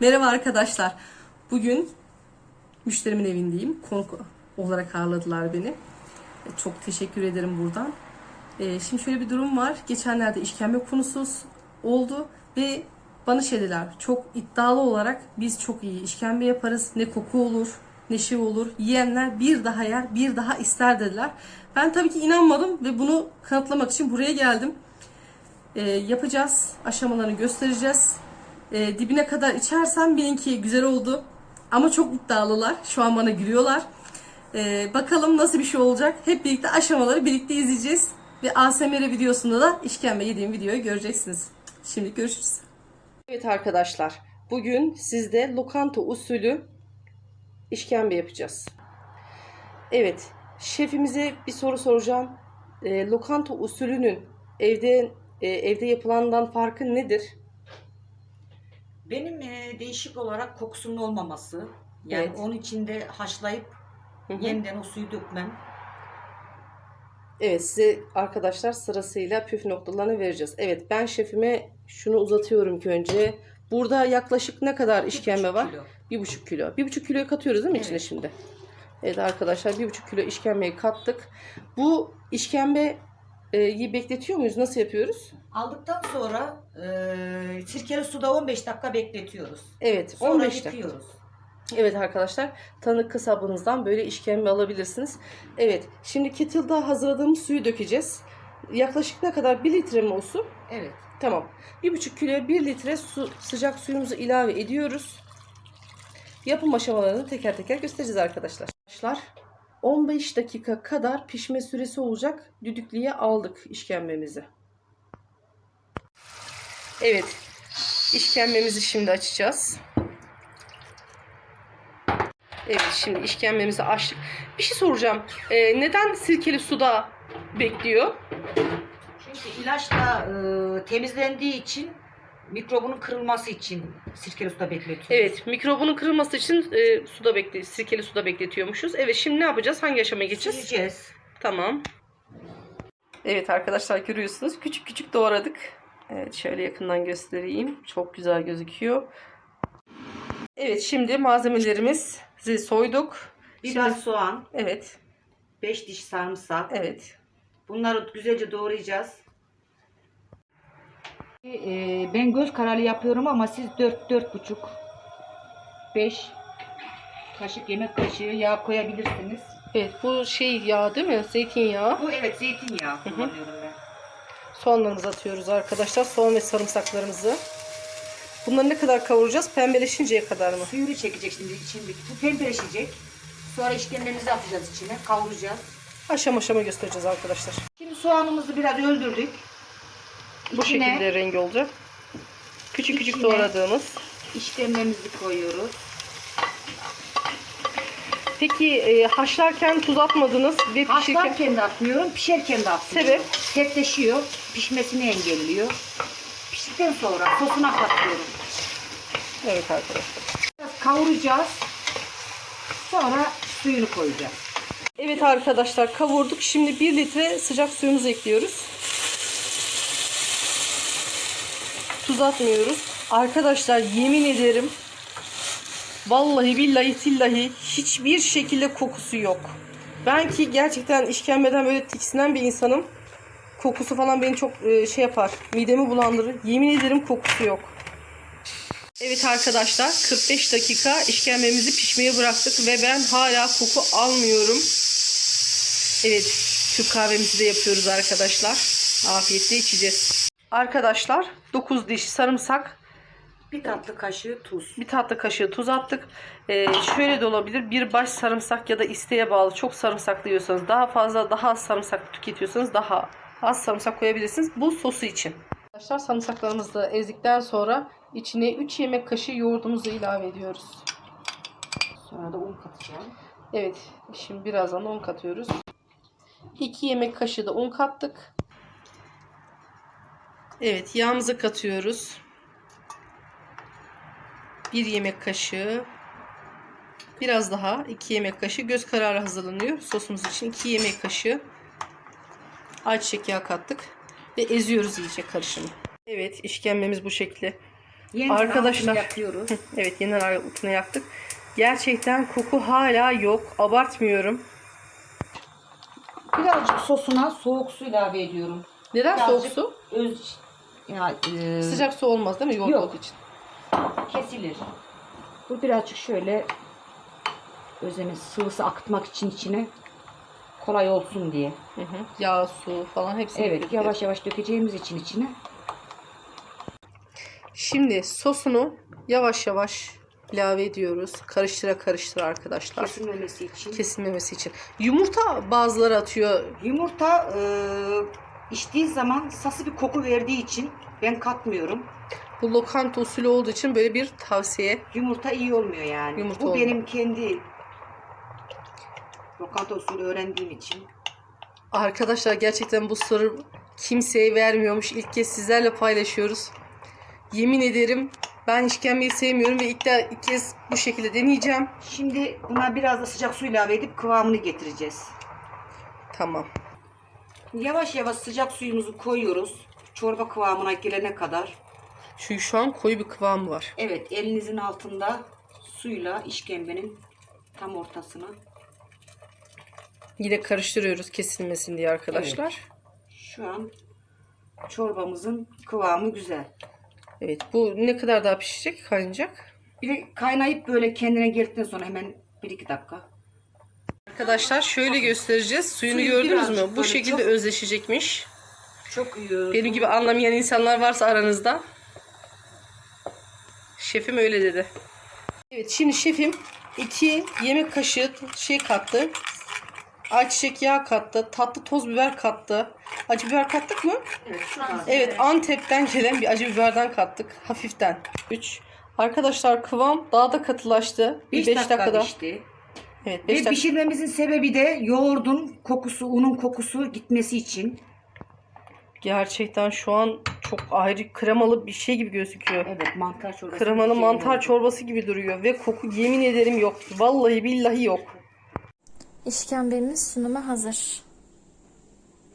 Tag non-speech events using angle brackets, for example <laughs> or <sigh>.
Merhaba arkadaşlar. Bugün müşterimin evindeyim. Konuk olarak ağırladılar beni. E, Çok teşekkür ederim buradan. E, Şimdi şöyle bir durum var. Geçenlerde işkembe konusu oldu ve bana şey dediler. Çok iddialı olarak biz çok iyi işkembe yaparız. Ne koku olur, ne şey olur. Yiyenler bir daha yer, bir daha ister dediler. Ben tabii ki inanmadım ve bunu kanıtlamak için buraya geldim. E, yapacağız. Aşamalarını göstereceğiz. E, dibine kadar içersem bilin ki güzel oldu. Ama çok iddialılar. Şu an bana gülüyorlar. E, bakalım nasıl bir şey olacak. Hep birlikte aşamaları birlikte izleyeceğiz. Ve ASMR videosunda da işkembe yediğim videoyu göreceksiniz. Şimdi görüşürüz. Evet arkadaşlar. Bugün sizde lokanta usulü işkembe yapacağız. Evet. Şefimize bir soru soracağım. E, lokanta usulünün evde e, evde yapılandan farkı nedir? Benim e, değişik olarak kokusunun olmaması. Yani Evet. onun içinde haşlayıp Hı hı. yeniden o suyu dökmem. Evet size arkadaşlar sırasıyla püf noktalarını vereceğiz. Evet ben şefime şunu uzatıyorum ki önce. Burada yaklaşık ne kadar işkembe buçuk var? kilo. Bir buçuk kilo. Bir buçuk kiloyu katıyoruz değil mi içine Evet. şimdi? Evet arkadaşlar bir buçuk kilo işkembeyi kattık. Bu işkembeyi bekletiyor muyuz? Nasıl yapıyoruz? Aldıktan sonra e, sirkeli suda 15 dakika bekletiyoruz. Evet Sonra 15 dakika. yıkıyoruz. Evet arkadaşlar tanık kasabınızdan böyle işkembe alabilirsiniz. Evet şimdi kettle'da hazırladığımız suyu dökeceğiz. Yaklaşık ne kadar? 1 litre mi o su? Evet. Tamam. 1,5 kiloya 1 litre su, sıcak suyumuzu ilave ediyoruz. Yapım aşamalarını teker teker göstereceğiz arkadaşlar. Arkadaşlar 15 dakika kadar pişme süresi olacak. Düdüklüye aldık işkembemizi. Evet. işkembemizi şimdi açacağız. Evet şimdi işkembemizi açtık. Bir şey soracağım. Ee, neden sirkeli suda bekliyor? Çünkü ilaçla e, temizlendiği için mikrobunun kırılması için sirkeli suda bekletiyoruz. Evet, mikrobunun kırılması için e, suda bekle, sirkeli suda bekletiyormuşuz. Evet, şimdi ne yapacağız? Hangi aşamaya geçeceğiz? Sileceğiz. Tamam. Evet arkadaşlar görüyorsunuz. Küçük küçük doğradık. Evet, şöyle yakından göstereyim. Çok güzel gözüküyor. Evet, şimdi malzemelerimizi soyduk. Biber Şimdi- soğan, Evet, 5 diş sarımsak. evet. Bunları güzelce doğrayacağız. Ee, ben göz kararı yapıyorum ama siz 4 4 buçuk 5 kaşık yemek kaşığı yağ koyabilirsiniz. Evet, bu şey yağ değil mi? Zeytinyağı. Bu evet zeytinyağı kullanıyorum ben. Soğanlarımızı atıyoruz arkadaşlar. Soğan ve sarımsaklarımızı. Bunları ne kadar kavuracağız? Pembeleşinceye kadar mı? Suyunu çekecek şimdi içindeki. Bu pembeleşecek. Sonra işkembemizi atacağız içine. Kavuracağız. Aşama aşama göstereceğiz arkadaşlar. Şimdi soğanımızı biraz öldürdük. Bu İçine şekilde rengi olacak. Küçük küçük İçine- doğradığımız. işkembemizi koyuyoruz. Peki e, haşlarken tuz atmadınız ve pişirirken... Haşlarken de atmıyorum, pişerken de atmıyorum. Sebep? Sertleşiyor, pişmesini engelliyor. Piştikten sonra sosuna katıyorum. Evet arkadaşlar. Biraz kavuracağız. Sonra suyunu koyacağız. Evet arkadaşlar kavurduk. Şimdi 1 litre sıcak suyumuzu ekliyoruz. Tuz atmıyoruz. Arkadaşlar yemin ederim vallahi billahi tillahi hiçbir şekilde kokusu yok. Ben ki gerçekten işkembeden böyle tiksinen bir insanım. Kokusu falan beni çok e, şey yapar. Midemi bulandırır. Yemin ederim kokusu yok. Evet arkadaşlar 45 dakika işkembemizi pişmeye bıraktık ve ben hala koku almıyorum. Evet Türk kahvemizi de yapıyoruz arkadaşlar. Afiyetle içeceğiz. Arkadaşlar 9 diş sarımsak, Bir tatlı kaşığı tuz. bir tatlı kaşığı tuz attık. Ee, şöyle de olabilir. Bir baş sarımsak ya da isteğe bağlı çok sarımsaklı yiyorsanız daha fazla daha az sarımsak tüketiyorsanız daha az sarımsak koyabilirsiniz. Bu sosu için. Arkadaşlar sarımsaklarımızı da ezdikten sonra içine 3 yemek kaşığı yoğurdumuzu ilave ediyoruz. Sonra da un katacağım. Evet, şimdi birazdan un katıyoruz. 2 yemek kaşığı da un kattık. Evet, yağımızı katıyoruz. 1 yemek kaşığı. Biraz daha 2 yemek kaşığı göz kararı hazırlanıyor. Sosumuz için 2 yemek kaşığı ayçiçek yağı kattık ve eziyoruz iyice karışımı. Evet, işkembemiz bu şekilde Yeniden Arkadaşlar. altını yakıyoruz. <laughs> Evet yeniden altını yaktık. Gerçekten koku hala yok. Abartmıyorum. Birazcık sosuna soğuk su ilave ediyorum. Neden soğuk Birazcık su? Öz, ya, e, Sıcak su olmaz değil mi? Yoğurt Yok. için. kesilir. Bu birazcık şöyle özemi sıvısı akıtmak için içine kolay olsun diye. Hı hı. Yağ, su falan hepsini Evet birlikte. yavaş yavaş dökeceğimiz için içine. Şimdi sosunu yavaş yavaş ilave ediyoruz. Karıştıra karıştıra arkadaşlar. Kesilmemesi için. Kesilmemesi için. Yumurta bazıları atıyor. Yumurta e, içtiği zaman sası bir koku verdiği için ben katmıyorum. Bu lokanta usulü olduğu için böyle bir tavsiye. Yumurta iyi olmuyor yani. Yumurta Bu olmuyor. benim kendi lokanta usulü öğrendiğim için. Arkadaşlar gerçekten bu sırrı kimseye vermiyormuş. İlk kez sizlerle paylaşıyoruz. Yemin ederim ben işkembeyi sevmiyorum ve ilk, de, ilk kez bu şekilde deneyeceğim. Şimdi buna biraz da sıcak su ilave edip kıvamını getireceğiz. Tamam. Yavaş yavaş sıcak suyumuzu koyuyoruz. Çorba kıvamına gelene kadar. Şu şu an koyu bir kıvam var. Evet elinizin altında suyla işkembenin tam ortasına. Yine karıştırıyoruz kesilmesin diye arkadaşlar. Şu an çorbamızın kıvamı güzel. Evet bu ne kadar daha pişecek kaynayacak? Bir de kaynayıp böyle kendine geldikten sonra hemen 1-2 dakika. Arkadaşlar şöyle göstereceğiz. Suyunu Suyu gördünüz mü? Bu şekilde çok- özleşecekmiş. Çok iyi. Benim gibi anlamayan insanlar varsa aranızda. Şefim öyle dedi. Evet şimdi şefim 2 yemek kaşığı şey kattı. Ayçiçek yağı kattı. Tatlı toz biber kattı. Acı biber kattık mı? Evet. Evet Antep'ten gelen bir acı biberden kattık. Hafiften. 3. Arkadaşlar kıvam daha da katılaştı. 5 5 dakika, dakikada. pişti. Evet 5 Ve dakika. pişirmemizin sebebi de yoğurdun kokusu, unun kokusu gitmesi için. Gerçekten şu an çok ayrı kremalı bir şey gibi gözüküyor. Evet mantar çorbası. Kremalı bir şey mantar oldu. çorbası gibi duruyor ve koku yemin ederim yok. Vallahi billahi yok. İşkembemiz sunuma hazır.